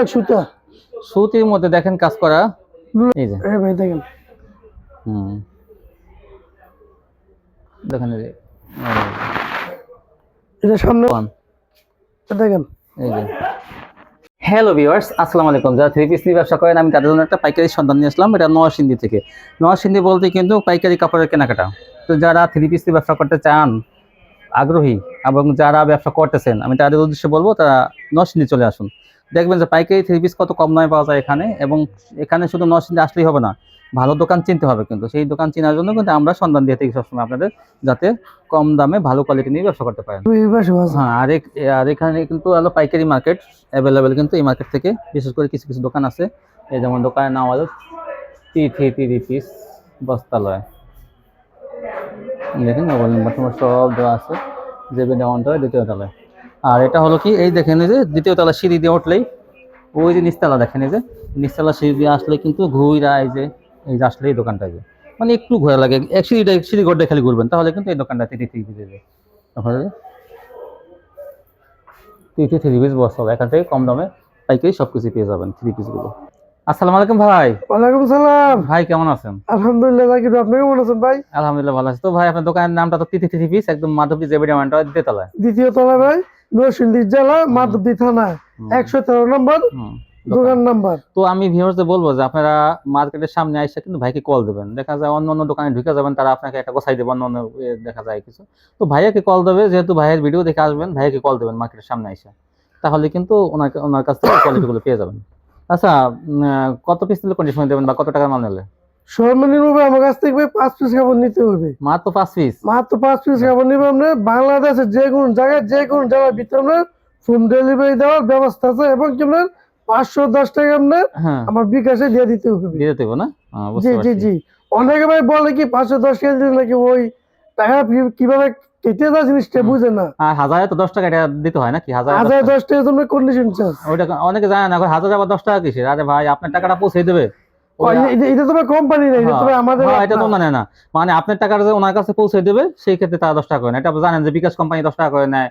এক সুতা। সুতির মধ্যে দেখেন কাজ করা। এই যে। ভাই দেখেন। হুম। দেখেন এই এটা সামনে দেখেন। এই যে। হ্যালো ভিউয়ার্স আসসালামু আলাইকুম। যারা থ্রি পিস নিয়ে ব্যবসা করেন আমি তাদের জন্য একটা পাইকারি সন্ধান নিয়ে আসলাম। এটা নরসিংদী থেকে। নরসিংদী বলতে কিন্তু পাইকারি কাপড়ের কেনাকাটা। তো যারা থ্রি পিস নিয়ে ব্যবসা করতে চান আগ্রহী এবং যারা ব্যবসা করতেছেন আমি তাদের উদ্দেশ্যে বলব তারা নরসিংদী চলে আসুন। দেখবেন যে পাইকারি থ্রি পিস কত কম দামে পাওয়া যায় এখানে এবং এখানে শুধু নরসিংদী আসলেই হবে না, ভালো দোকান চিনতে হবে কিন্তু। সেই দোকান চেনার জন্য কিন্তু আমরা সন্ধান দিয়ে থাকি সবসময় আপনাদের, যাতে কম দামে ভালো কোয়ালিটি নিয়ে ব্যবসা করতে পারেন। হ্যাঁ আর আর এখানে কিন্তু হলো পাইকারি মার্কেট অ্যাভেলেবেল কিন্তু এই মার্কেট থেকে, বিশেষ করে কিছু কিছু দোকান আছে। এই যেমন দোকানের নাম হলো টি থ্রি থ্রি পিস বস্তালয়। দেখেন মোবাইল নাম্বার সব দেওয়া আছে। যে ডাউনটা দ্বিতীয় তলায়। আর এটা হলো কি এই দেখেন যে দ্বিতীয় তলা সিঁড়ি দিয়ে উঠলেই ওই যে নিচতলা দেখেন এই যে নিচতলা সিঁড়ি দিয়ে আসলে কিন্তু ঘুইরা এই যে এই যে আসলে এই দোকানটা যে মানে একটু ঘোরা লাগে এক সিঁড়িটা এক সিঁড়ি ঘরটা খালি ঘুরবেন তাহলে কিন্তু এই দোকানটা টি থ্রি পিস তাহলে তিথি থ্রি পিস বস হবে এখান থেকে কম দামে পাইকারি সব কিছু পেয়ে যাবেন থ্রি পিসগুলো আসসালামু আলাইকুম ভাই ওয়ালাইকুম সালাম ভাই কেমন আছেন আলহামদুলিল্লাহ জাকির আপনি কেমন আছেন ভাই আলহামদুলিল্লাহ ভালো আছি তো ভাই আপনার দোকানের নামটা তো তিথি থ্রি পিস একদম মাধবী জেবিডি মানটা দিতে তলায় দ্বিতীয় তলা ভাই নরসিংদী জেলা মাধবদী থানা একশো তেরো নম্বর দোকান। নাম্বার। তো আমি ভিউয়ার্সদের বলব যে আপনারা মার্কেটের সামনে আইসা কিন্তু ভাইকে কল দেবেন। দেখা যায় অন্য অন্য দোকানে ঢুকে যাবেন তারা আপনাকে একটা গোছাই দেবে অন্য অন্য দেখা যায় কিছু। তো ভাইয়াকে কল দেবে যেহেতু ভাইয়ের ভিডিও দেখে আসবেন ভাইয়াকে কল দেবেন মার্কেটের সামনে আইসা। তাহলে কিন্তু ওনার ওনার কাছ থেকে কোয়ালিটিগুলো পেয়ে যাবেন। আচ্ছা কত পিস নিলে কন্ডিশন দেবেন বা কত টাকার মাল নিলে? আমার কাছ থেকে পাঁচ পিস কাপড় নিতে হবে। মাত্র পাঁচ পিস মাত্র পাঁচ পিস নিবে আপনার বাংলাদেশের যে কোনো জায়গায় যে কোনো ভিতরে আপনার হোম ডেলিভারি দেওয়ার ব্যবস্থা আছে এবং কি আপনার পাঁচশো দশ টাকা আপনার হ্যাঁ। আমার বিকাশে দিয়ে দিতে হবে। দিয়ে দেবো না? জি জি জি। অনেকে ভাই বলে কি পাঁচশো দশ টাকা দিলে নাকি ওই টাকা কীভাবে কেটে জিনিসটা বুঝে না। হাজারে তো দশ টাকা দিতে হয় নাকি? হাজার হাজার দশ টাকার জন্য কন্ডিশন চার্জ ওইটা অনেকে জানে না হাজার আবার দশ টাকা কিসের? আরে ভাই আপনার টাকাটা পৌঁছে দেবে। এটা তো কোম্পানি নেই এটা তো আমাদের হ্যাঁ, এটা তো আপনার। মানে না। মানে আপনার টাকাটা যে ওনার কাছে পৌঁছে দেবে সেই ক্ষেত্রে তারা দশ টাকা করে নেয়। এটা আপনি জানেন যে বিকাশ কোম্পানি দশ টাকা করে নেয়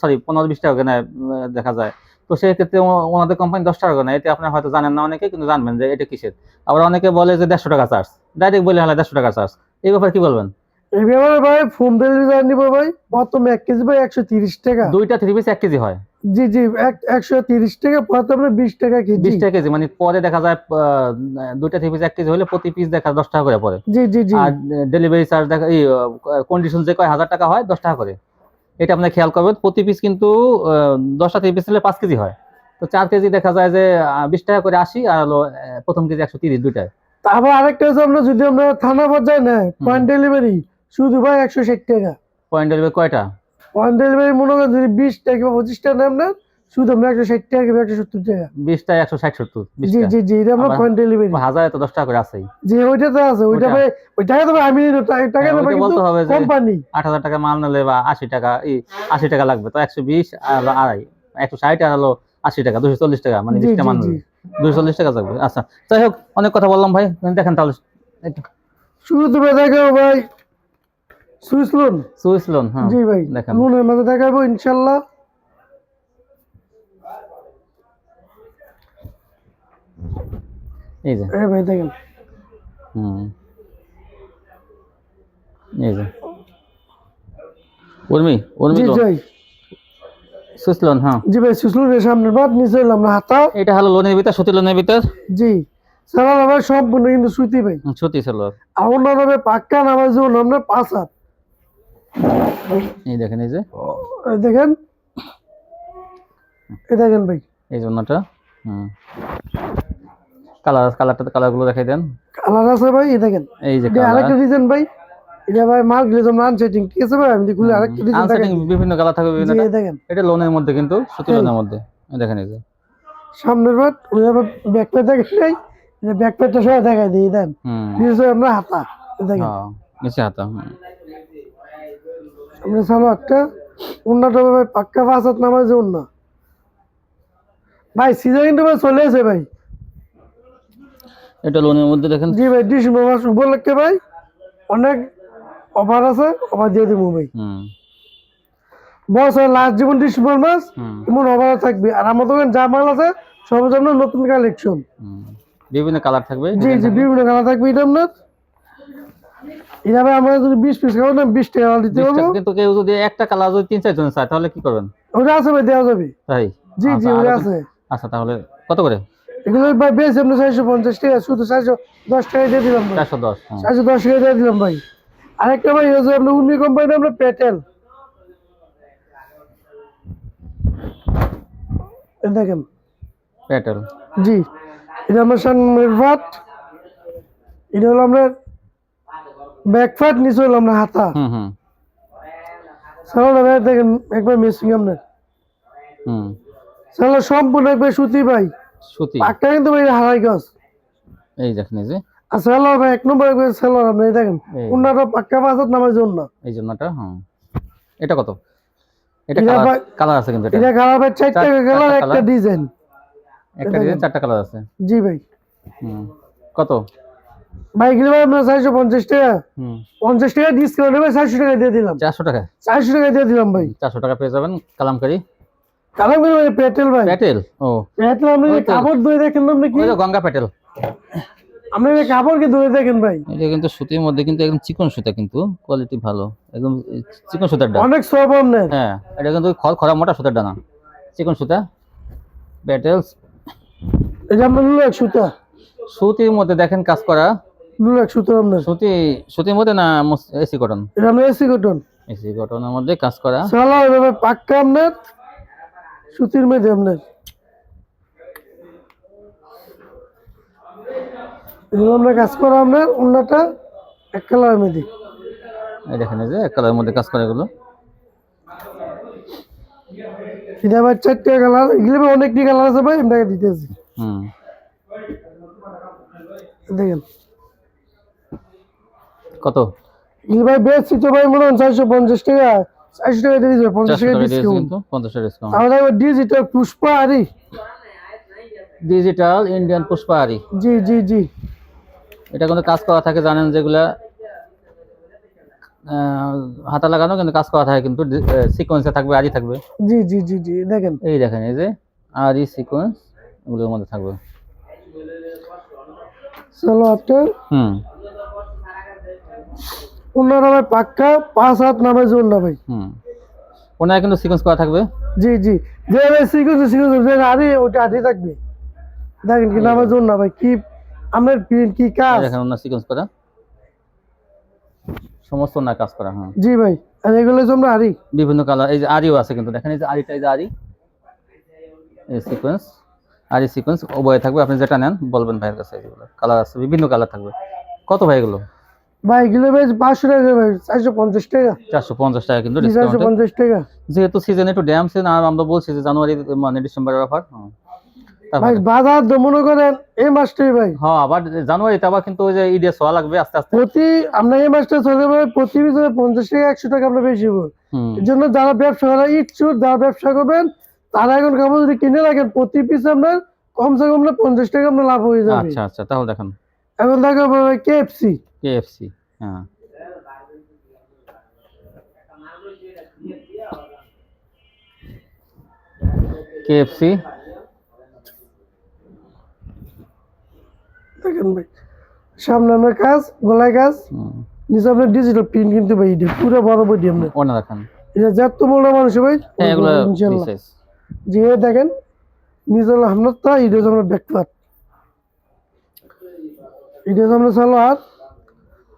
সরি পনেরো বিশ টাকা করে নেয় দেখা যায়। তো সেই ক্ষেত্রে ওনাদের কোম্পানি দশ টাকা করে নেয়। আপনার হয়তো জানেন না অনেকে কিন্তু জানবেন যে এটা কিসের। আবার অনেকে বলে যে দেড়শো টাকা চার্জ ডাইরেক্ট বলে হলে দেড়শো টাকা চার্জ এই ব্যাপারে কি বলবেন? এই ব্যাপারে ভাই হোম ডেলিভারি নিবো ভাই। প্রথমে এক কেজি ভাই একশো তিরিশ টাকা। দুইটা থ্রি পিস এক কেজি হয়। জি জি একশো তিরিশ টাকা পরে আপনার বিশ টাকা কেজি। বিশ টাকা কেজি মানে পরে দেখা যায় দুইটা থ্রি পিস এক কেজি হলে প্রতি পিস দেখা দশ টাকা করে পড়ে। জি জি জি। আর ডেলিভারি চার্জ দেখা এই কন্ডিশন যে কয় হাজার টাকা হয় দশ টাকা করে। এটা আপনার খেয়াল করবেন প্রতি পিস কিন্তু দশটা থ্রি পিস নিলে পাঁচ কেজি হয়। তো চার কেজি দেখা যায় যে বিশ টাকা করে আসি আর হলো প্রথম কেজি একশো তিরিশ দুইটায়। তারপর আরেকটা হচ্ছে আমরা যদি আমরা থানা পর্যায়ে নেয় পয়েন্ট ডেলিভারি শুধু ভাই একশো ষাট টাকা। পয়েন্ট ডেলিভারি কয়টা? পয়েন্ট ডেলিভারি মনে করেন যদি বিশ টাকা পঁচিশ টাকা নেন না শুধু আমরা একশো ষাট টাকা কিংবা একশো সত্তর টাকা। বিশটা একশো ষাট সত্তর জি জি জি এটা আমরা পয়েন্ট ডেলিভারি হাজার তো দশ টাকা করে আসেই যে ওইটা তো আছে ওইটা? ভাই ওই টাকা তো আমি টাকা টাকা হ্যাঁ, নেব কিন্তু বলতে হবে যে কোম্পানি আট হাজার টাকা মাল নিলে বা আশি টাকা এই আশি টাকা লাগবে। তো একশো বিশ আর আড়াই একশো ষাট আর হলো আশি টাকা দুশো চল্লিশ টাকা মানে বিশটা মাল নিলে। দুশো চল্লিশ টাকা লাগবে। আচ্ছা যাই হোক অনেক কথা বললাম ভাই দেখেন তাহলে। শুরু তো ভাই ভাই সুইস লোন? সুইস লোন হ্যাঁ জি ভাই দেখেন। লোনের মধ্যে দেখাবো ইনশাল্লাহ। এই যে। এ ভাই দেখেন। হুম। এই যে। উর্মি উর্মি জি ভাই সুইস লোন হ্যাঁ। জি ভাই সুইস লোনের সামনে বাদ নিচে এলাম না হাতা। এটা হলো লোনের ভিতর সুতি লোনের ভিতর? জি। ভাই সম্পূর্ণ কিন্তু সুতি ভাই। সুতি আর অন্যান্য ভাই পাক্কা নামাজ আমরা পাঁচ হাত। এই দেখেন এই যে। দেখেন। এই দেখেন ভাই। এই জন্যটা হুম। কালার কালারটা কালারগুলো দেখাই দেন। কালার আছে ভাই এই দেখেন। এই যে আরেকটা ডিজাইন ভাই। এটা ভাই মাল ঠিক আছে ভাই? আমি খুলে আরেকটা ডিজাইন আনসেটিং বিভিন্ন কালার থাকবে বিভিন্ন দেখেন। এটা লোনের মধ্যে কিন্তু সুতি লোনের মধ্যে। এই দেখেন এই যে। সামনের বাট ওই আবার ব্যাক প্যাড দেখেন নাই। ব্যাক সবাই দেখাই দিই দেন। আমরা হাতা দেখেন। হ্যাঁ নিচে হাতা আমরা সালো একটা উন্নাটা ভাই পাক্কা পাঁচ হাত নামাজ যে উন্না। ভাই সিজন কিন্তু ভাই চলে এসে ভাই। এটা লোনের মধ্যে দেখেন। জি ভাই ডিসেম্বর মাস উপলক্ষে ভাই অনেক অফার আছে অফার দিয়ে দিব ভাই। হুম। বছর লাস্ট জীবন ডিসেম্বর মাস এমন অফার থাকবে। আর আমার দোকান যা মাল আছে সব নতুন কালেকশন। বিভিন্ন কালার থাকবে জি জি বিভিন্ন কালার থাকবে এটা আপনার এটা ভাই আমরা যদি বিশ পিস খাব না বিশ টাকা দিতে পারব? কিন্তু কেউ যদি একটা কালার যদি তিন চারজন চায় তাহলে কি করবেন? ওটা আছে ভাই দেওয়া যাবে। তাই? জি জি আচ্ছা, ওটা আছে। আচ্ছা তাহলে কত করে? এগুলো ভাই বেশ চারশো পঞ্চাশ টাকা শুধু চারশো দশ টাকা দিয়ে দিলাম ভাই। চারশো দশ। চারশো দশ টাকা দিয়ে দিলাম ভাই। আরেকটা ভাই হচ্ছে আপনার উর্মি কোম্পানি আমরা পেটেল। দেখেন। প্যাটেল জি এটা আমরা ফাট এটা হলো আমরা ব্যাক নিচে হলো আমরা হাতা। হুম ভাই দেখেন একবার মেসিং আপনার হুম। সম্পূর্ণ একবার সুতি ভাই। সুতি? পাক্কা কিন্তু ভাই হারাই গাছ। এই দেখেন এই যে। আর সালোয়ার ভাই এক নম্বর একবার সালোয়ার আপনি এই দেখেন এই। উন্নাটা পাক্কা বাজার নামার জন্য। এই জন্যটা হুম। এটা কত? এটা এটা কালার আছে কিন্তু এটা। এটা কালার ভাই চারটা কালার একটা ডিজাইন একটা ডিজাইন চারটা কালার আছে। জি ভাই। হুম। কত? এগুলো ভাই আপনার চারশো পঞ্চাশ টাকা। পঞ্চাশ টাকা ডিসকাউন্ট ভাই চারশো টাকা দিয়ে দিলাম। চারশো টাকা? চারশো টাকা দিয়ে দিলাম ভাই। চারশো টাকা পেয়ে যাবেন কালামকারি। কালাম ভাই পেটেল ভাই। প্যাটেল ও। পেটেল আপনি। কাপড় ধরে দেখেন আপনি কি? গঙ্গা প্যাটেল আপনি যে কাপড়কে ধরে দেখেন ভাই। এটা কিন্তু সুতির মধ্যে কিন্তু একদম চিকন সুতা কিন্তু কোয়ালিটি ভালো। একদম চিকন সুতার ডানা। অনেক সব আপনার। হ্যাঁ এটা কিন্তু খরা মোটা সুতার ডানা। চিকন সুতা। প্যাটেলস এটা আপনার সুতা। সুতির মধ্যে দেখেন কাজ করা। লুলো এক আপনার? সুতি সুতির মধ্যে না এসি কটন? এটা আপনার এসি কটন? এসি কটনের মধ্যে কাজ করা। সালোয়ার এভাবে পাক্কা আপনার? সুতির মধ্যে আপনার? এগুলো আমরা কাজ করা আপনার উন্নাটা এক কালার মধ্যে। এই দেখেন এই যে এক কালারের মধ্যে কাজ করা এগুলো। এটা আবার চারটে কালার এগুলো অনেকটি কালার আছে ভাই আপনাকে দিতেছি। হুম। দেখেন। কত? ভাই ভাই মনে হয় চারশো পঞ্চাশ টাকা। চারশো টাকা দিয়ে পঞ্চাশ টাকা টাকা দিয়েছে ডিসকাউন্ট পঞ্চাশ টাকা ডিসকাউন্ট আমাদের ডিজিটাল পুষ্পা আরি। ডিজিটাল ইন্ডিয়ান পুষ্পাহারি জি জি জি। এটা কিন্তু কাজ করা থাকে জানেন যেগুলা হাতা লাগানো কিন্তু কাজ করা থাকে কিন্তু সিকোয়েন্সে থাকবে আরই থাকবে। জি জি জি জি দেখেন। এই দেখেন এই যে আরই সিকোয়েন্স এগুলোর মধ্যে থাকবে। চলো একটা হুম। ওনারা ভাই পাক্কা পাঁচ হাত নামে জোর না ভাই। হুম। ওনার কিন্তু সিকোয়েন্স করা থাকবে? জি জি। যে শিখেছে শিখেছে যে আরে ওটা আটে থাকবে। দেখেন কি নামে জোর না ভাই কি আপনার প্রিন্ট কি কাজ? দেখেন ওনার সিকোয়েন্স করা। সমস্ত না কাজ করা হ্যাঁ। জি ভাই আর এগুলো হচ্ছে আরি। বিভিন্ন কালার এই যে আরিও আছে কিন্তু দেখেন এই যে আরিটা এই যে আরি। এই সিকোয়েন্স আরি সিকোয়েন্স উভয় থাকবে। আপনি যেটা নেন বলবেন ভাইয়ের কাছে এগুলো। কালার আছে বিভিন্ন কালার থাকবে। কত ভাই এগুলো? ভাই পাঁচশো টাকা ভাই চারশো পঞ্চাশ টাকা। চারশো পঞ্চাশ টাকা কিন্তু চারশো ডিসকাউন্ট পঞ্চাশ টাকা। যেহেতু সিজন একটু ড্যাম সিজন আর আমরা বলছি যে জানুয়ারি মানে ডিসেম্বরের অফার ভাই বাজার তো মনে করেন এই মাসটাই ভাই। হ্যাঁ আবার জানুয়ারিতে আবার কিন্তু ওই যে ঈদে সোয়া লাগবে আস্তে আস্তে। প্রতি আপনার এই মাসটা চলে যাবে প্রতি পঞ্চাশ টাকা একশো টাকা আমরা বেশি হব এর জন্য যারা ব্যবসা করা ইচ্ছুক যারা ব্যবসা করবেন তারা এখন কাপড় যদি কিনে রাখেন প্রতি পিস আপনার কমসে কম না পঞ্চাশ টাকা আপনার লাভ হয়ে যাবে। আচ্ছা আচ্ছা তাহলে দেখেন। এখন দেখো কেএফসি কেএফসি হ্যাঁ। কেএফসি দেখেন ভাই সামনে আপনার কাজ গলায় কাজ নিচে আপনার ডিজিটাল প্রিন্ট কিন্তু ভাই পুরো বড় বডি আপনার। ওনা দেখেন। এটা যত বড় মানুষ ভাই। যে দেখেন হলো আপনার তা সালোয়ার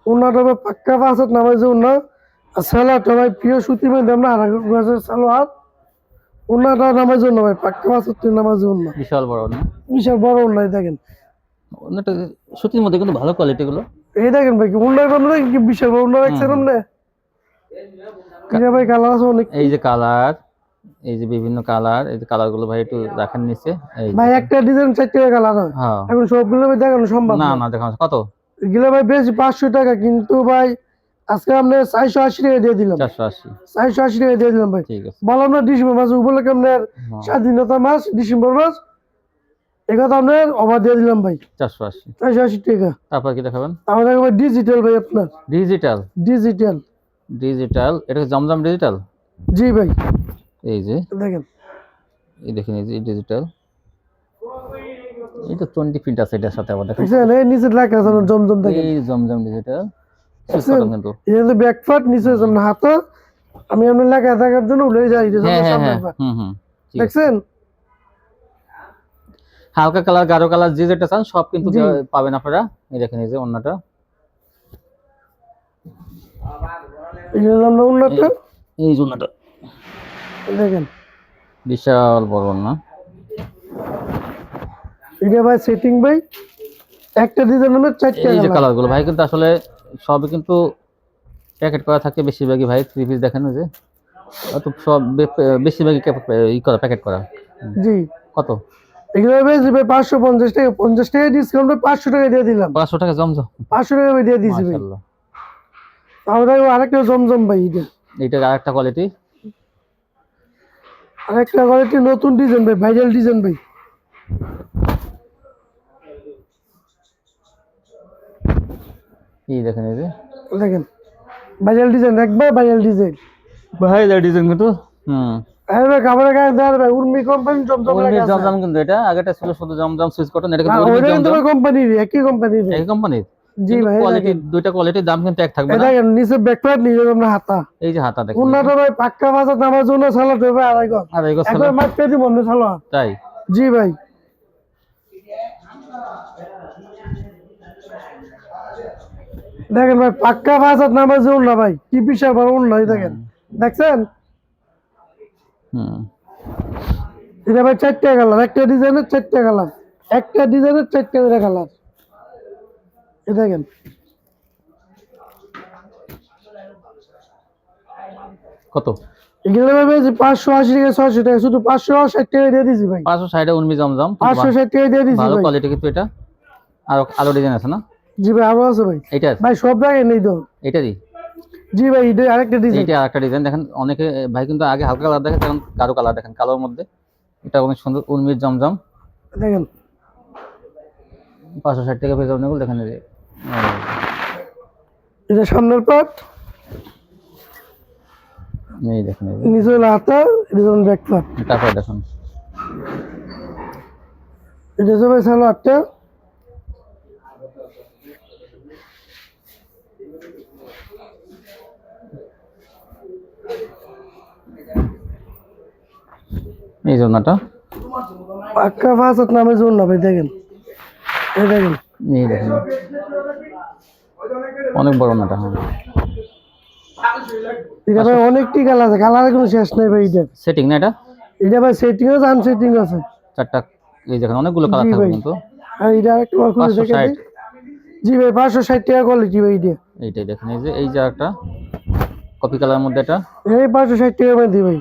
ওনাটা ভাই পাক্কা নামাই যে ওনা আর সালোয়ারটা ভাই প্রিয় সুতি মধ্যে আমরা আর সালোয়ার। ওনাটা নামাই ভাই পাক্কা পাঁচ হাত নামাই যে ওনা বিশাল বড় না বিশাল বড় ওনাই দেখেন। ওনাটা সুতির মধ্যে কিন্তু ভালো কোয়ালিটি গুলো। এই দেখেন ভাই ওনার কি বিশাল বড় ওনা রাখছেন আমরা এটা ভাই কালার আছে অনেক। এই যে কালার এই যে বিভিন্ন কালার এই যে কালারগুলো ভাই একটু রাখেন নিচে। ভাই একটা ডিজাইন চারটে কালার হয়। এখন সবগুলো ভাই দেখানো সম্ভব না না। দেখান কত? এগুলো ভাই বেশি পাঁচশো টাকা কিন্তু ভাই আজকে আমরা চারশো আশি টাকা দিয়ে দিলাম। চারশো আশি। চারশো আশি টাকা দিয়ে দিলাম ভাই। ঠিক আছে। বললাম না ডিসেম্বর মাস উপলক্ষে আপনার হ্যাঁ, স্বাধীনতা মাস ডিসেম্বর মাস এগুলো আপনার অফার দিয়ে দিলাম ভাই। চারশো আশি। চারশো আশি টাকা। তারপর কি দেখাবেন? আমাদের ভাই ডিজিটাল ভাই আপনার। ডিজিটাল ডিজিটাল ডিজিটাল এটা জমজম ডিজিটাল জি ভাই। এই যে দেখেন। এই দেখেন এই যে ডিজিটাল এই তো টোয়েন্টি প্রিন্ট আছে এটার সাথে আবার দেখেন। এই নিচে লেখা আছে জমজম দেখেন। এই জমজম ডিজিটাল কিন্তু। এটা নিচে হাতে। আমি আপনার লেখা জন্য উঠে যাই এটা হ্যাঁ হ্যাঁ হ্যাঁ দেখছেন? হালকা কালার গাঢ় কালার যে যেটা চান সব কিন্তু পাবেন আপনারা। এই দেখেন এই যে অন্যটা। এটা হলো আমরা উন্নত এই যে অন্যটা। দেখেন। বিশাল বড় না? এটা ভাই সেটিং ভাই একটা ডিজাইন হলো চারটা এই যে কালার কালার ভাই কিন্তু আসলে সবই কিন্তু প্যাকেট করা থাকে বেশিরভাগই ভাই থ্রি পিস দেখেন যে। অত সব বেশিরভাগই ই করা প্যাকেট করা। জি। কত? এগুলো বেশি পাঁচশো পঞ্চাশ টাকা পঞ্চাশ টাকা ডিসকাউন্ট পাঁচশো টাকা দিয়ে দিলাম। পাঁচশো টাকা জমজম। পাঁচশো টাকা দিয়ে দিয়েছি ভাই। মাশাআল্লাহ। আমরা আরেকটা জমজম ভাই এটা। আরেকটা কোয়ালিটি আরেকটা কোয়ালিটি নতুন ডিজাইন ভাই ভাইরাল ডিজাইন ভাই। দেখেন এই যে? দেখেন ভাইরাল ডিজাইন একবার ভাইরাল ডিজাইন ভাই ডিজাইন কিন্তু হুম। আরে ভাই কাপড়ের গায়ে দেওয়ার ভাই উর্মি কোম্পানি জমজম উর্মি জমজম কিন্তু এটা আগেটা ছিল শুধু জমজম সুইচ কটন এটা কিন্তু কিন্তু কোম্পানির একই কোম্পানির এই কোম্পানির জি ভাই কোয়ালিটি দেখেন। দুইটা কোয়ালিটির দাম কিন্তু এক থাকবে না। দেখেন নিচে ব্যাকপ্যাড নিয়ে যাবেন আমরা হাতা। এই যে হাতা দেখেন। উন্নত ভাই পাক্কা বাজার নামার জন্য সালাদ হবে আড়াই গজ। আর এই গোছ একবার সালোয়ার তাই? জি ভাই। দেখেন ভাই পাক্কা বাজার নামার জন্য না ভাই কি বিশাল বড় উন্নয় এই দেখেন। দেখছেন? হুম। এটা ভাই চারটা কালার একটা ডিজাইনের চারটা কালার একটা ডিজাইনের চারটা কালার এ দেখেন। কত? এগুলো ভাই বেশি পাঁচশো আশি টাকা ছয়শো টাকা শুধু পাঁচশো ষাট টাকা দিয়ে দিছি ভাই। পাঁচশো সাইডে উর্মি জমজম পাঁচশো ষাট টাকা দিয়ে দিছি ভালো কোয়ালিটি কিন্তু এটা। আর আরও ডিজাইন আছে না? জি ভাই আরও আছে ভাই। এইটার ভাই সব জায়গায় নেই তো। এটারই জি ভাই এটা আরেকটা ডিজাইন এইটা আরেকটা ডিজাইন দেখেন অনেকে ভাই কিন্তু আগে হালকা কালার দেখেন এখন গাঢ় কালার দেখেন কালোর মধ্যে। এটা অনেক সুন্দর উর্মির জমজম। দেখেন। পাঁচশো ষাট টাকা পেয়ে যাবেন দেখেন। এটা সামনের পার্ট এই দেখেন। নিচে হলো হাতা এটা যেমন ব্যাক পার্ট তারপর দেখুন। এটা ভাই সালোয়ারটা এই জন্যটা পাক্কা ফাঁসাত নামে জন্য ভাই দেখেন। এই দেখেন। এই দেখেন। অনেক বড় নাটা হ্যাঁ। এটা ভাই অনেকটি কালার আছে কালারের কোনো শেষ নেই ভাই এটা সেটিং না এটা? এটা ভাই সেটিং আছে আনসেটিং আছে। চারটা এই দেখেন অনেকগুলো কালার জি থাকবে কিন্তু। আর এটা আরেকটা বার করে 560 দেখে দিই। জি ভাই পাঁচশো ষাট টাকা কোয়ালিটি ভাই এটা। এইটাই দেখেন এই যে এই যে একটা কপি কালারের মধ্যে এটা। এই পাঁচশো ষাট টাকা ভাই দিই ভাই।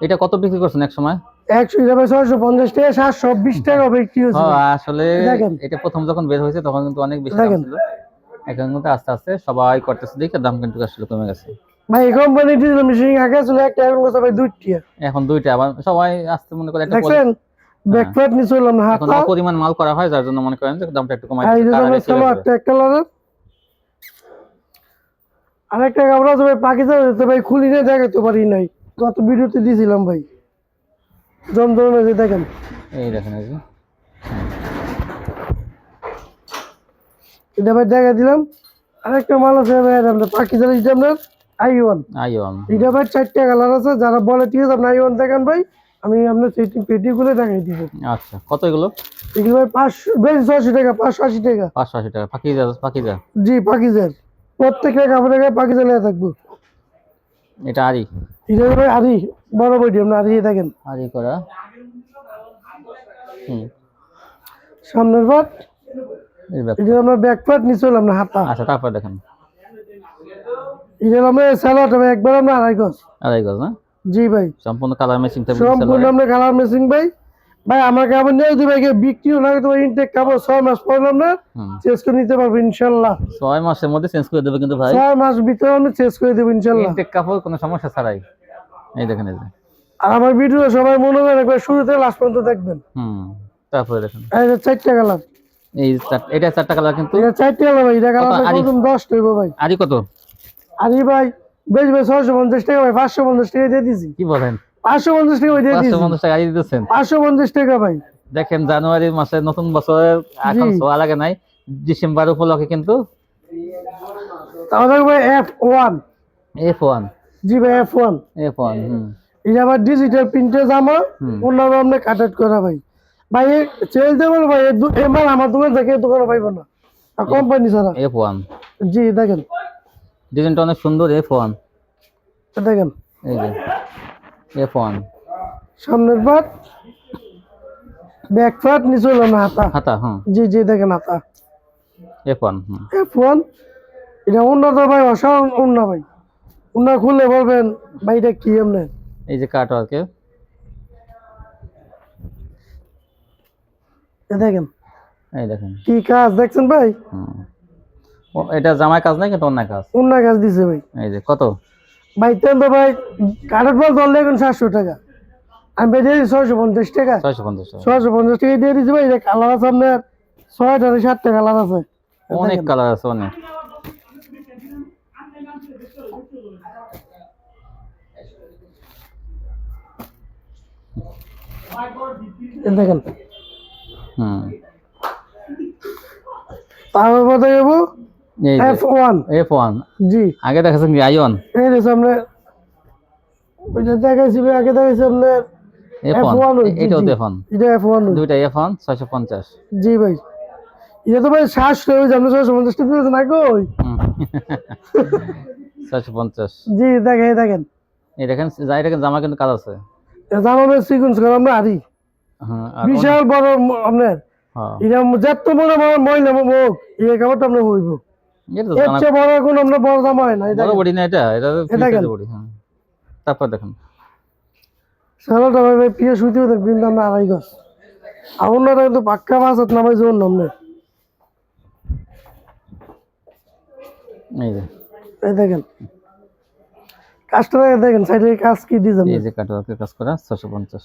এটা কত বিক্রি করছেন এক সময়? একশো এটা ভাই ছয়শো পঞ্চাশ টাকা সাতশো বিশ টাকা বিক্রি হচ্ছে আসলে দেখেন। এটা প্রথম যখন বের হয়েছে তখন কিন্তু অনেক বেশি দাম। ছিল। এখন কিন্তু আস্তে আস্তে সবাই করতেছে দেখে দাম কিন্তু আসলে কমে গেছে। ভাই কোম্পানি মেশিন আগে ছিল একটা এখন কথা ভাই দুইটিয়া এখন দুইটা আবার সবাই আসতে মনে করে একটা নিচে হলাম না হাতা অপরিমাণ মাল করা হয় যার জন্য মনে করেন যে দামটা একটু কমাই আর এই যে দিচ্ছে, তোমার তারা রেখে সালোয়ারটা রাখবে। এক কালারের। আরেকটা ভাই পাখি যাবে ভাই খুলি দেখাতে পারি নাই। কত ভিডিওতে দিয়েছিলাম ভাই। জমজমে দেখেন। এই দেখেন এই এটা ভাই দেখা দিলাম আরেকটা মাল আছে ভাই আপনার যাবে এটা আপনার আই ওয়ান আইওয়ান। এটা ভাই চারটা কালার আছে যারা বলে ঠিক আছে আপনি আই ওয়ান দেখেন ভাই আমি আপনার পেটি খুলে দেখাই দিব। আচ্ছা কত এগুলো? এগুলো ভাই পাঁচশো বেশি ছয়শো টাকা পাঁচশো আশি টাকা। পাঁচশো আশি টাকা ফাঁকি যা জি পাখিজার প্রত্যেকটা কাপড়ে গায়ে পাখিজার লেগে থাকব। এটা আরি? এটা ভাই আরি বড় বইটি আপনি আরি দেখেন। আরি করা। হুম। সামনের পাট। এটা আমরা ব্যাক পাট নিচে হলাম না হাতা। আচ্ছা তারপর দেখেন। এটা আমরা স্যালাড হবে একবার আমরা আড়াই গজ। আড়াই গজ না? জি ভাই। সম্পূর্ণ কালার ম্যাচিং থাকবে সম্পূর্ণ আমরা কালার মেসিং ভাই। ভাই আমার কাপড় নিয়ে যদি ভাইকে বিক্রিও লাগে তো ইনটেক কাপড় ছয় মাস পরলাম না চেঞ্জ করে নিতে পারব ইনশাল্লাহ। ছয় মাসের মধ্যে চেঞ্জ করে দেবে কিন্তু ভাই। ছয় মাস ভিতরে চেঞ্জ করে দেবো ইনশাল্লাহ। ইনটেক কাপড় কোনো সমস্যা ছাড়াই। এই দেখেন এই আর আমার ভিডিও সবাই মনে করেন একবার শুরু থেকে লাস্ট পর্যন্ত দেখবেন। হুম তারপরে দেখেন। এটা চারটা কালার এই এটা চারটা কালার কিন্তু এটা চারটা কালার ভাই এটা কালার কত? আরি? প্রথম ভাই। আরি কত? আর ভাই বেশ ভাই ছয়শো পঞ্চাশ টাকা ভাই টাকা দিয়ে দিছি। কি বলেন? পাঁচশো পঞ্চাশ টাকা ভাই দিয়ে দিছি। পঞ্চাশ টাকা আরি দিতেছেন। পাঁচশো পঞ্চাশ টাকা ভাই। দেখেন জানুয়ারি মাসে নতুন বছরের এখন। ছোঁয়া লাগে নাই। ডিসেম্বর উপলক্ষে কিন্তু তাহলে ভাই জি ভাই হুম। যে আবার ডিজিটাল প্রিন্টের জামা। অন্যান্য আপনি কাটেট করা ভাই। ভাই চেঞ্জ দেবেন ভাই এই দু- এবার আমার দোকান থেকে দোকানে পাইব না। কোম্পানি ছাড়া। এফ ওয়ান জি দেখেন। ডিজাইনটা অনেক সুন্দর এফ ওয়ান দেখেন। এই যে এফ ওয়ান সামনের পাট ব্যাক পাট নিচে হলো না হাতা। হাতা হুম জি জি দেখেন হাতা। এফ ওয়ান এফ ওয়ান এটা উন্নত ভাই অসাধারণ উন্না ভাই। উন্না খুললে বলবেন ভাই এটা কি এমনি? এই যে কাট ওয়ার্কে দেখেন। এই দেখেন। কি কাজ দেখছেন ভাই? এটা জামাই কাজ নাই কিন্তু অন্য কাজ? উন্না কাজ দিছে ভাই। এই যে কত? ভাই তেল তো ভাই কাঠের ফল ধরলে এখন সাতশো টাকা। আমি ভাই দিয়ে ছয়শো পঞ্চাশ টাকা। ছয়শো পঞ্চাশ টাকা। ছয়শো পঞ্চাশ টাকা দিয়ে দিচ্ছি ভাই কালার আছে আপনার ছয়টা না সাতটা কালার আছে। অনেক কালার আছে অনেক। দেখেন। হুম। তারপর কথা যাব এফ ওয়ান এফ ওয়ান জি। আগে দেখাচ্ছেন কি আইন এই যে সামনে ওইটা দেখাইছি আগে দেখাইছি আপনার এফ ওয়ান এটাও জি। এফ ওয়ান এটা এফ ওয়ান দুইটা এফ ওয়ান ছয়শো পঞ্চাশ। জি ভাই। এটা তো ছয়শো পঞ্চাশ টাকা ছয়শো জি দেখেন দেখেন। এই দেখেন যাই দেখেন জামা কিন্তু কাজ আছে। জামানের সিকুয়েন্স করা আমরা হারি বিশাল বড় আপনার। হ্যাঁ। এটা যত বড় বড় মহিলা মুখ এই কাপড়টা আপনার হইব। তো এর চেয়ে বড় কোন আপনার বড় জামা হয় না এটা বড় বডি না এটা এটা এ দেখেন। বডি হ্যাঁ। তারপর দেখেন। সারাটা ভাই প্রিয় সুতিও দেখবেন দাম না আড়াই আর অন্যটা কিন্তু পাক্কা মাছ হাত নামাই জোর নামনে এই দেখেন। কাজটা দেখেন সাইডে কাজ কি দিয়েছেন এই যে কাটওয়ার্কের কাজ করা ছশো পঞ্চাশ।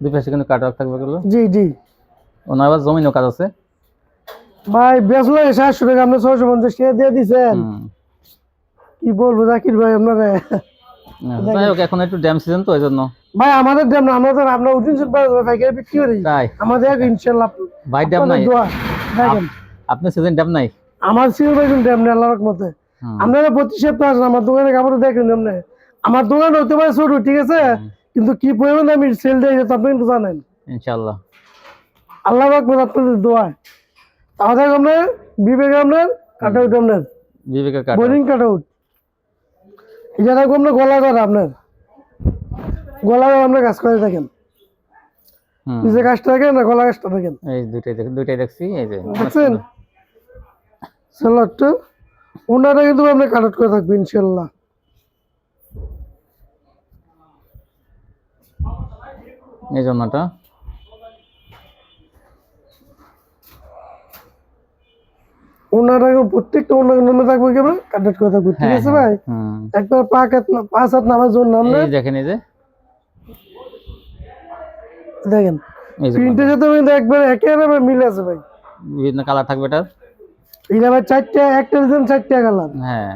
দুই পাশে কিন্তু কাটওয়ার্ক থাকবে গুলো জি জি। ওনার আবার জমিনও কাজ আছে। ভাই বেসলো সাতশো টাকা আপনি ছয়শো পঞ্চাশ টাকা দিয়ে দিচ্ছেন কি বলব জাকির ভাই আপনারা? যাই হোক এখন একটু ড্যাম সিজন তো এই জন্য। ভাই আমাদের দাম না আমরা উঠিনশন পাইকারি বিক্রি করি। তাই। আমাদের এক ইনশাল্লাহ। ভাই ড্যাম নাই। আপনাদের দোয়া দেখেন। আপনি সিজন ড্যাম নাই? আমার সিওর ভাই কিন্তু এমনি আল্লাহর মতে হুম। আপনারা প্রতি সপ্তাহে আমার দোকানে কাপড় দেখেন এমনি আমার দোকান হতে পারে ছোট ঠিক আছে? কিন্তু কি পরিমাণ আমি সেল দেয় আপনি কিন্তু জানেন। ইনশাল্লাহ আল্লাহ রাখবেন আপনাদের দোয়া। তাহলে আপনার বিবেক আপনার কাট আউট আপনার বিবেকের কাট বোরিং কাট আউট এটা রাখব আপনার গলা করা আপনার। গলা আপনার কাজ করে থাকেন। নিজে কাজটা দেখেন না গলা কাজটা দেখেন। এই দুইটাই দেখ দুইটাই দেখছি এই যে। দেখছেন। স্যালাডটা ওনারা কিন্তু আপনি কাট আউট করে থাকবেন ইনশাল্লাহ এই জন্যটা ওনারা প্রত্যেকটা ওনার নামে থাকবে কেমন কাট আউট করে থাকবে। ঠিক হ্যাঁ, আছে হ্যাঁ, ভাই? একবার হাত পাঁচ হাত নামার জন্য আমরা এই দেখেন এই যে। দেখেন। প্রিন্টের সাথে কিন্তু একবার একেবারে মিল আছে ভাই। বিভিন্ন কালার থাকবে এটার। এটা ভাই চারটে একটা দিন চারটে কালার হ্যাঁ।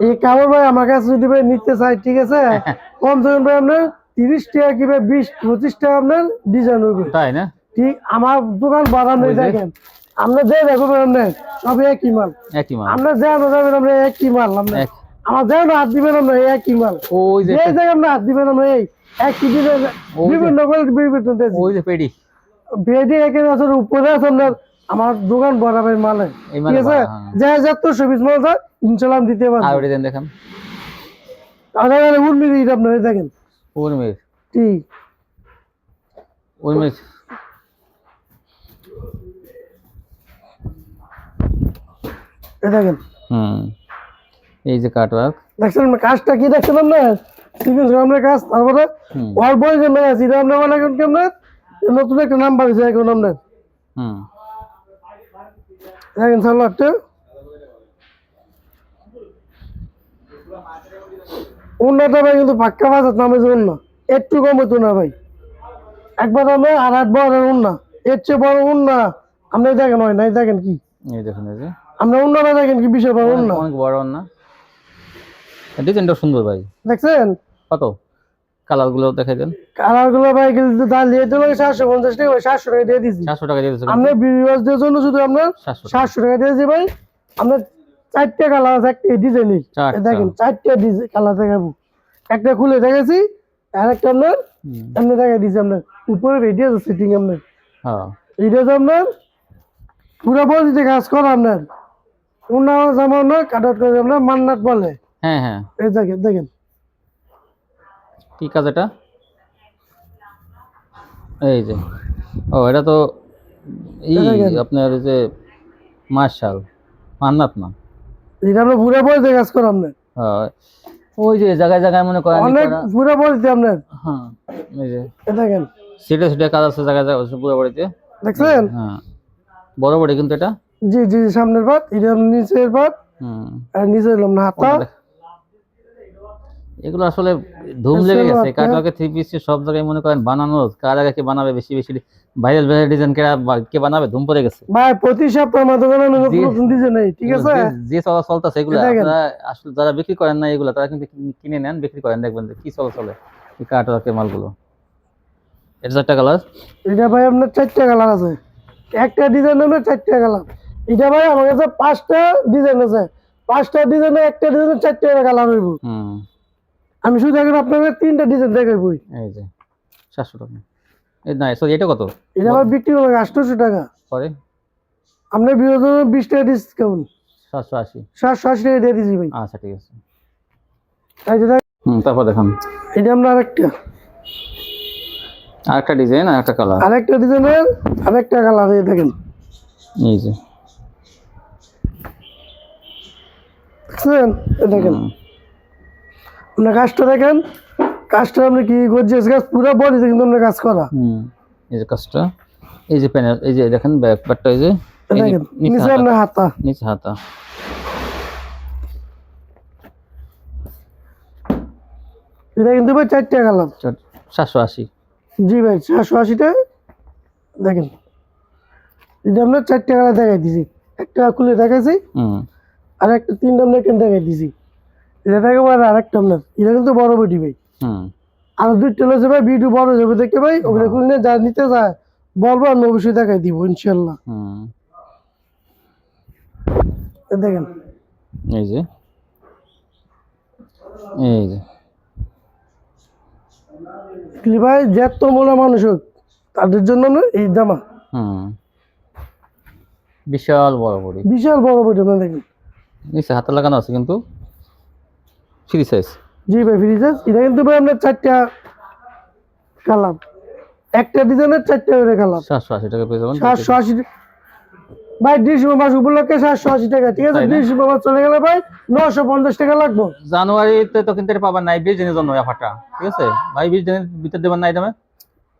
এই কাপড় ভাই আমার কাছে যদি ভাই নিতে চাই ঠিক আছে? কম ধরুন ভাই আপনার তিরিশ টাকা কি ভাই বিশ পঁচিশ টাকা আপনার ডিজাইন হইবে। তাই না? ঠিক আমার দোকান ওই যে। দেখেন। আমরা যে দেখো আপনার সব একই মাল। একই মাল। আমরা যে আনো যাবেন আমরা একই মাল আমরা আমার যে হাত দিবেন আমরা একই মাল। ওই যে জায়গায় আমরা হাত দিবেন আমরা এই একই দিনে বিভিন্ন বিভিন্ন ওই যে পেডি। বেডে একের উপরে আছে আপনার আমার দোকান বরাবর মালে। ঠিক আছে? যা যত সবিজ মাল আছে ইনশাল্লাহ আমি দিতে আর ওটা দেন দেখেন আগে উর্মির এটা আপনার দেখেন। উর্মির। ঠিক উর্মির। এই দেখেন। হুম। এই যে কাটওয়ার্ক দেখছেন কাজটা কি দেখছেন আপনার? সিকুয়েন্স আপনার কাজ তারপরে ওয়ার বয় যে মেয়ে আছে এটা আপনার মানে এখন কি আপনার নতুন একটা নাম্বার হয়েছে এখন আপনার। হুম। দেখেন সালোয়ারটা অন্যটা ভাই কিন্তু পাক্কা বাজার নামে যাবেন না। একটু কম হতো না ভাই। একবার আমরা আর আট বড় উন্না এর চেয়ে বড় উন্না আপনি দেখেন হয় নাই দেখেন কি। এই দেখুন এই যে। আমরা উন্নাটা দেখেন কি বিশাল বড় উন্না অনেক বড় না। ডিজাইনটা সুন্দর ভাই। দেখছেন? কত? কালারগুলো দেখাই দেন। কালারগুলো ভাই কিন্তু দাম দিয়ে দিল সাতশো পঞ্চাশ টাকা ওই সাতশো টাকা দিয়ে টাকা দিয়ে ভিউয়ার্সদের জন্য শুধু সাতশো সাতশো টাকা দিয়েছি ভাই আপনার চারটে কালার আছে একটা ডিজাইনই চারটা। দেখেন চারটে কালার দেখাবো। একটা খুলে দেখেছি আর একটা আপনার এমনি দেখা দিয়েছি আপনার উপরে রেডি আছে সেটিং আপনার হ্যাঁ। এটা হচ্ছে আপনার পুরো বলতে কাজ করা আপনার উন্না যেমন না কাটাট করে আপনার মান্নাত বলে। হ্যাঁ হ্যাঁ। এই দেখেন দেখেন। কি কাজ এটা? এই যে। ও এটা তো ই এটা কেন? আপনার এই যে মার্শাল মান্নাত না? এটা আপনার পুরো বলতে কাজ করা আপনার। হ্যাঁ, ওই যে জায়গায় জায়গায় মনে করেন অনেক পুরো বলতে আপনার। হ্যাঁ এই যে। দেখেন সিটে সিটে কাজ আছে জায়গায় জায়গায় পুরো বাড়িতে দেখছেন? হ্যাঁ। বড় বড়ি কিন্তু এটা? জি জি সামনের পাত এটা নিচের পাত হুম। আর নিচে এলাম না হাতটা। এগুলো আসলে ধুম লেগে গেছে। কাজ আগে থ্রি পিস সব জায়গায় মনে করেন বানানো কার আগে কে বানাবে বেশি বেশি ভাইরাল ভাইরাল ডিজাইন কে কে বানাবে ধুম পড়ে গেছে। ভাই প্রতি সপ্তাহে আমার দোকানে নতুন ডিজাইন নেই ঠিক আছে? যে- চলা চলতেছে এগুলো আপনারা আসলে যারা বিক্রি করেন না এগুলো তারা কিন্তু কিনে- নেন বিক্রি করেন। দেখবেন যে কি চলে চলে এই কাঠের মালগুলো। এটা চারটা কালার এটা ভাই আপনার চারটে কালার আছে। একটা ডিজাইন আপনার চারটে কালার এটা ভাই আমার কাছে পাঁচটা ডিজাইন আছে। পাঁচটা ডিজাইনে একটা ডিজাইনে চারটে কালার হইব। হুম। আমি শুধু এখন আপনাকে তিনটা ডিজাইন দেখাবই এই যে সাতশো টাকা। এই না সরি এটা কত? এটা আমার বিক্রি হবে আটশোশো টাকা। পরে আপনার বিরোধী বিশ টাকা ডিসকাউন্ট সাতশো আশি। সাতশো আশি টাকা দিয়ে দিছি ভাই। আচ্ছা ঠিক আছে। এই যে হুম তারপর দেখান। এটা আমরা আরেকটা। আরেকটা ডিজাইন আর একটা কালার আরেকটা ডিজাইনের আরেকটা কালার এই দেখেন। এই যে। দেখছেন দেখেন। আপনার কাজটা দেখেন কাজটা আপনি কি গর্জিয়াস কাজ পুরো বডিতে কিন্তু আপনার কাজ করা। হুম এই যে কাজটা এই যে প্যানেল এই যে দেখেন ব্যাক পার্টটা এই যে নিচে আপনার হাতা। নিচে হাতা। এটা কিন্তু ভাই চারটে কালার। চার- সাতশো আশি। জি ভাই চারশো আশিটা। দেখেন এটা আপনার চারটে কালার দেখাই দিছি। একটা খুলে দেখাইছি হুম। আর একটা তিনটা আপনার কেন দেখাই দিছি। এটা আর আরেকটা আপনার এটা কিন্তু বড় বটি ভাই। আর দুইটা হচ্ছে ভাই ভিডিও বড় যাবে দেখে ভাই। ওগুলো খুলে যা নিতে যায় বলব আমি অবশ্যই দেখাই দিব ইনশাল্লাহ। দেখেন। এই যে। এই যে। ভাই যত মানুষ হোক তাদের জন্য না এই জামা। বিশাল বড় বড়ি। বিশাল বড় আপনার দেখেন। নিচে হাতে লাগানো আছে কিন্তু। ফ্রি সাইজ জি ভাই ফ্রিজার এটা কিন্তু ভাই আপনার চারটা কালার। একটা ডিজাইনের চারটা করে কালার। সাতশো আশি টাকা পেয়ে যাবেন সাতশো আশি ভাই ডিসেম্বর মাস উপলক্ষে সাতশো আশি টাকা ঠিক আছে? ডিসেম্বর মাস চলে গেলে ভাই নশো পঞ্চাশ টাকা লাগবে। জানুয়ারিতে তো কিন্তু এটা পাবেন নাই বিশ দিনের জন্য অফারটা ঠিক আছে? ভাই বিশ দিনের ভিতর দেবেন নাই দামে?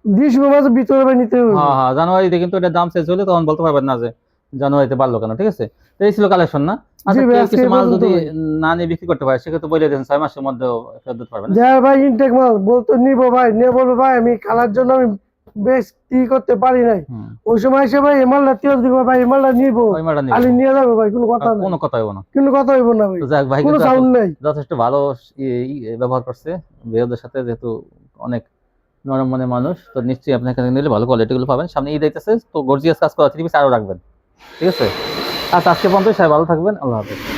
ডিসেম্বর মাসের ভিতরে ভাই নিতে হবে। হ্যাঁ হ্যাঁ জানুয়ারিতে কিন্তু এটা দাম শেষ হলে তখন বলতে পারবেন না যে জানুয়ারিতে বাড়লো কেন ঠিক আছে? তো এই ছিল কালেকশন না? আচ্ছা কিছু মাল যদি না নিয়ে বিক্রি করতে পারে সেক্ষেত্রে বলে দেন ছয় মাসের মধ্যে ফেরত পারবেন যা ভাই ইনটেক মাল বলতো নিবো ভাই নিয়ে বলব ভাই আমি কালার জন্য আমি বেশ কি করতে পারি নাই। হুম। ওই সময় এসে ভাই এমালটা তিওর দিব ভাই এমালটা নিবো। ওই নিয়ে খালি যাব ভাই কোনো কথা কোনো কথা হইব না। কোনো কথা হইব না ভাই। যাক ভাই কোনো কিন্তু সাউন্ড নাই। যথেষ্ট ভালো ব্যবহার করছে বেরোদের সাথে যেহেতু অনেক নরম মনে মানুষ তো নিশ্চয়ই আপনার কাছে নিলে ভালো কোয়ালিটিগুলো পাবেন। সামনে ঈদ আইতেছে তো গর্জিয়াস কাজ করা থ্রি পিস আরও রাখবেন। ঠিক আছে? আচ্ছা আজকে পর্যন্ত সবাই ভালো থাকবেন আল্লাহ হাফেজ।